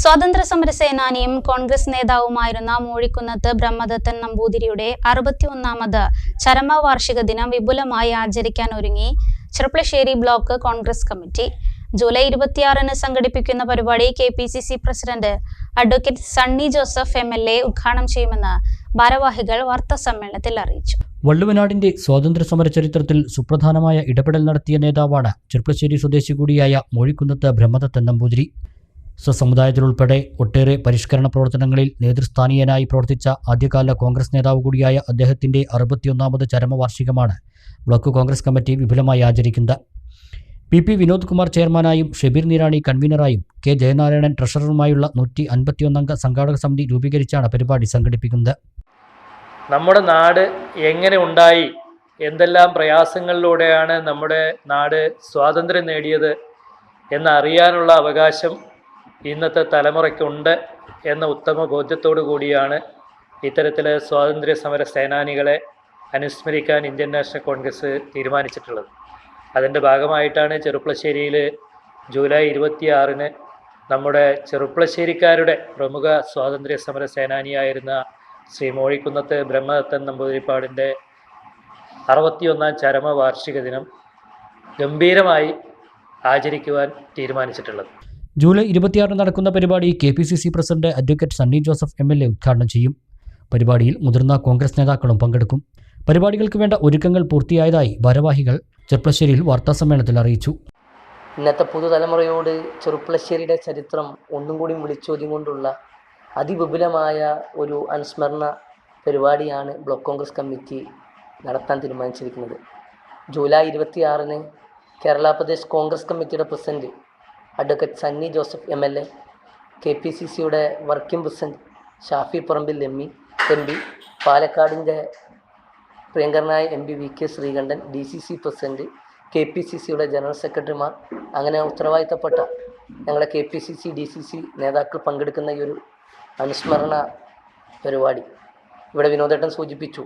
സ്വാതന്ത്ര്യ സമര സേനാനിയും കോൺഗ്രസ് നേതാവുമായിരുന്ന മൂഴിക്കുന്നത്ത് ബ്രഹ്മദത്തൻ നമ്പൂതിരിയുടെ അറുപത്തിയൊന്നാമത് ചരമവാർഷിക ദിനം വിപുലമായി ആചരിക്കാൻ ഒരുങ്ങി Cherpulassery block Congress committee. July ഇരുപത്തിയാറിന് സംഘടിപ്പിക്കുന്ന പരിപാടി K P C C president advocate Sunny Joseph M L A ഉദ്ഘാടനം ചെയ്യുമെന്ന് ഭാരവാഹികൾ വാർത്താസമ്മേളനത്തിൽ അറിയിച്ചു. വള്ളുവനാടിന്റെ സ്വാതന്ത്ര്യ സമര ചരിത്രത്തിൽ സുപ്രധാനമായ ഇടപെടൽ നടത്തിയ നേതാവാണ് ചെറുപ്പശ്ശേരി സ്വദേശി കൂടിയായ മോഴിക്കുന്നത്ത് ബ്രഹ്മദത്തൻ നമ്പൂതിരി. സ്വസമുദായത്തിലുൾപ്പെടെ ഒട്ടേറെ പരിഷ്കരണ പ്രവർത്തനങ്ങളിൽ നേതൃസ്ഥാനീയനായി പ്രവർത്തിച്ച ആദ്യകാല കോൺഗ്രസ് നേതാവ് കൂടിയായ അദ്ദേഹത്തിന്റെ അറുപത്തിയൊന്നാമത് ചരമവാർഷികമാണ് ബ്ലോക്ക് കോൺഗ്രസ് കമ്മിറ്റി വിപുലമായി ആചരിക്കുന്നത്. പി പി വിനോദ് കുമാർ ചെയർമാനായും ഷെബീർ നിരാണി കൺവീനറായും കെ ജയനാരായണൻ ട്രഷററുമായുള്ള നൂറ്റി അൻപത്തിയൊന്നംഗ സംഘാടക സമിതി രൂപീകരിച്ചാണ് പരിപാടി സംഘടിപ്പിക്കുന്നത്. നമ്മുടെ നാട് എങ്ങനെ ഉണ്ടായി? എന്തെല്ലാം പ്രയാസങ്ങളിലൂടെയാണ് നമ്മുടെ നാട് സ്വാതന്ത്ര്യം നേടിയത് എന്നറിയാനുള്ള അവകാശം ഇന്നത്തെ തലമുറയ്ക്കുണ്ട് എന്ന ഉത്തമ ബോധ്യത്തോടു കൂടിയാണ് ഇത്തരത്തിൽ സ്വാതന്ത്ര്യ സമര സേനാനികളെ അനുസ്മരിക്കാൻ ഇന്ത്യൻ നാഷണൽ കോൺഗ്രസ് തീരുമാനിച്ചിട്ടുള്ളത്. അതിന്റെ ഭാഗമായിട്ടാണ് ചെറുപ്പളശ്ശേരിയിൽ ജൂലൈ ഇരുപത്തിയാറിന് നമ്മുടെ ചെറുപ്പളശ്ശേരിക്കാരുടെ പ്രമുഖ സ്വാതന്ത്ര്യ സമര സേനാനിയായിരുന്ന ശ്രീ മോഴിക്കുന്നത്ത് ബ്രഹ്മദത്തൻ നമ്പൂതിരിപ്പാടിന്റെ അറുപത്തിയൊന്നാം ചരമ വാർഷിക ദിനം ഗംഭീരമായി ആചരിക്കുവാൻ തീരുമാനിച്ചിട്ടുള്ളത്. ജൂലൈ ഇരുപത്തിയാറിന് നടക്കുന്ന പരിപാടി K P C C president advocate Sunny Joseph M L A ഉദ്ഘാടനം ചെയ്യും. പരിപാടിയിൽ മുതിർന്ന കോൺഗ്രസ് നേതാക്കളും പങ്കെടുക്കും. പരിപാടികൾക്ക് വേണ്ട ഒരുക്കങ്ങൾ പൂർത്തിയായതായി ഭാരവാഹികൾ വാർത്താ വാർത്താസമ്മേളനത്തിൽ അറിയിച്ചു. ഇന്നത്തെ പുതുതലമുറയോട് ചെറുപ്പളശ്ശേരിയുടെ ചരിത്രം ഒന്നും കൂടി വിളിച്ചോദ്യം കൊണ്ടുള്ള അതിവിപുലമായ ഒരു അനുസ്മരണ പരിപാടിയാണ് ബ്ലോക്ക് കോൺഗ്രസ് കമ്മിറ്റി നടത്താൻ തീരുമാനിച്ചിരിക്കുന്നത്. ജൂലൈ ഇരുപത്തിയാറിന് കേരള പ്രദേശ് കോൺഗ്രസ് കമ്മിറ്റിയുടെ president advocate Sunny Joseph M L A K P C സിയുടെ working president Shafi Parambil M E M P പാലക്കാടിന്റെ പ്രിയങ്കരനായ M P V K Sreekandan D C C president K P C സിയുടെ general സെക്രട്ടറിമാർ അങ്ങനെ ഉത്തരവാദിത്തപ്പെട്ട ഞങ്ങളെ K P C C D C C നേതാക്കൾ പങ്കെടുക്കുന്ന ഈ ഒരു അനുസ്മരണ പരിപാടി. ഇവിടെ വിനോദേട്ടൻ സൂചിപ്പിച്ചു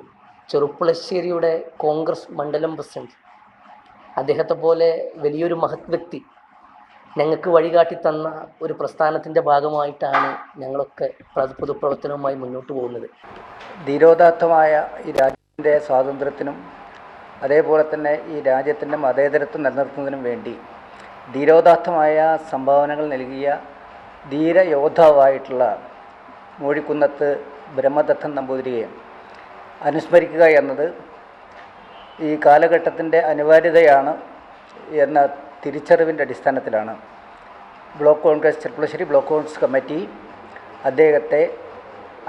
ചെറുപ്പുളശ്ശേരിയുടെ കോൺഗ്രസ് മണ്ഡലം പ്രസിഡന്റ്. അദ്ദേഹത്തെ പോലെ വലിയൊരു മഹത് വ്യക്തി ഞങ്ങൾക്ക് വഴികാട്ടി തന്ന ഒരു പ്രസ്ഥാനത്തിന്റെ ഭാഗമായിട്ടാണ് ഞങ്ങളൊക്കെ പ്ര- പൊതുപ്രവർത്തനവുമായി മുന്നോട്ട് പോകുന്നത്. ധീരോദാത്തമായ ഈ രാജ്യത്തിന്റെ സ്വാതന്ത്ര്യത്തിനും അതേപോലെ തന്നെ ഈ രാജ്യത്തിന്റെ മതേതരത്വം നിലനിർത്തുന്നതിനും വേണ്ടി ധീരോദാത്തമായ സംഭാവനകൾ നൽകിയ ധീരയോദ്ധാവായിട്ടുള്ള മൂഴിക്കുന്നത്ത് ബ്രഹ്മദത്തൻ നമ്പൂതിരിയെ അനുസ്മരിക്കുക എന്നത് ഈ കാലഘട്ടത്തിന്റെ അനിവാര്യതയാണ് എന്ന തിരിച്ചറിവിന്റെ അടിസ്ഥാനത്തിലാണ് block Congress Cherpulassery block Congress committee അദ്ദേഹത്തെ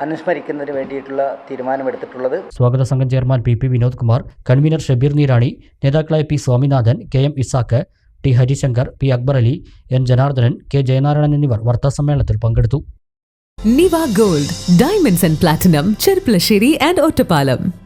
അനുസ്മരിക്കുന്നതിന് വേണ്ടിയിട്ടുള്ള തീരുമാനമെടുത്തിട്ടുള്ളത്. സ്വാഗത സംഘം chairman P P Vinod Kumar convener Shabeer Nirani നേതാക്കളായ P Swaminathan K M Isaac T Harishankar P Akbar Ali N Janardhanan K Jayanarayanan എന്നിവർ വാർത്താസമ്മേളനത്തിൽ പങ്കെടുത്തു. Niva gold diamonds and platinum Cherpulassery and Ottapalam